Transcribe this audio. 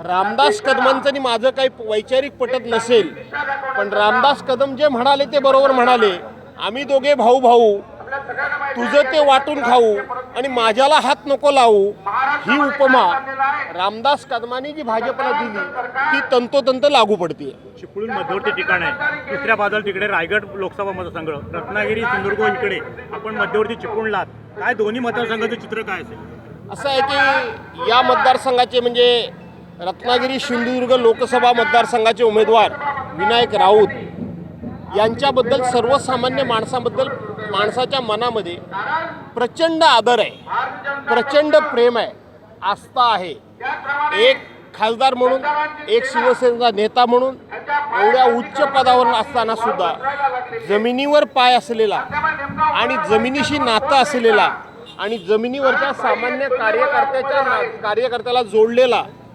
रामदास कदमांचं आणि माझं काही वैचारिक पटत नसेल पण रामदास कदम जे म्हणाले ते बरोबर म्हणाले. आम्ही दोघे भाऊ भाऊ तुझं ते वाटून खाऊ आणि माझ्याला हात नको लावू ही उपमा रामदास कदमांनी जी भाजपला दिली ती तंतोतंत लागू पडते. चिपळूण मध्यवर्ती ठिकाण आहे. दुसऱ्या बाजूला तिकडे रायगड लोकसभा मतदारसंघ रत्नागिरी सिंधुदुर्ग इकडे. आपण मध्यवर्ती चिपळूणलात काय दोन्ही मतदारसंघाचं चित्र काय असेल? असं आहे की या मतदारसंघाचे म्हणजे रत्नागिरी सिंधुदुर्ग लोकसभा मतदारसंघाचे उमेदवार विनायक राऊत यांच्याबद्दल सर्वसामान्य माणसाबद्दल माणसाच्या मनामध्ये प्रचंड आदर आहे प्रचंड प्रेम आहे आस्था आहे. एक खासदार म्हणून एक शिवसेनेचा नेता म्हणून एवढ्या उच्च पदावर असताना सुद्धा जमिनीवर पाय असलेला आणि जमिनीशी नातं असलेला आणि जमिनीवरच्या सामान्य कार्यकर्त्याच्या कार्यकर्त्याला जोडलेला